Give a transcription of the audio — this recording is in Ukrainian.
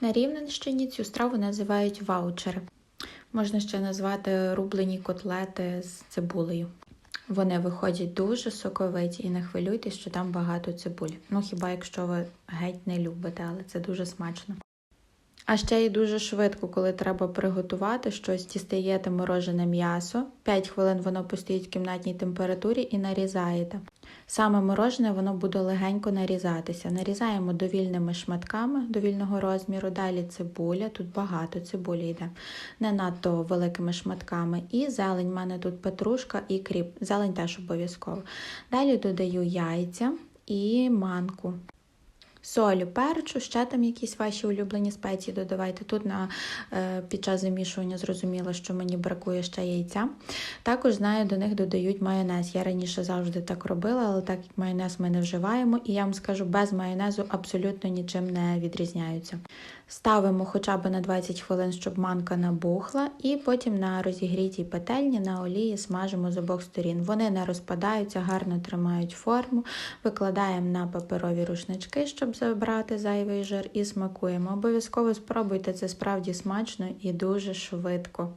На Рівненщині цю страву називають ваучери. Можна ще назвати рублені котлети з цибулею. Вони виходять дуже соковиті і не хвилюйтесь, що там багато цибулі. Ну хіба якщо ви геть не любите, але це дуже смачно. А ще й дуже швидко, коли треба приготувати щось, дістаєте морожене м'ясо, 5 хвилин воно постоїть в кімнатній температурі і нарізаєте. Саме морожене воно буде легенько нарізатися. Нарізаємо довільними шматками довільного розміру. Далі цибуля, тут багато цибулі йде, не надто великими шматками. І зелень, в мене тут петрушка і кріп. Зелень теж обов'язково. Далі додаю яйця і манку. Солю, перчу, ще там якісь ваші улюблені спеції додавайте. Тут на, е, під час замішування зрозуміло, що мені бракує ще яйця. Також знаю, до них додають майонез. Я раніше завжди так робила, але так як майонез ми не вживаємо, і я вам скажу, без майонезу абсолютно нічим не відрізняються. Ставимо хоча б на 20 хвилин, щоб манка набухла, і потім на розігрітій петельні на олії смажимо з обох сторін. Вони не розпадаються, гарно тримають форму. Викладаємо на паперові рушнички, забрати зайвий жир, і смакуємо. Обов'язково спробуйте це справді смачно і дуже швидко.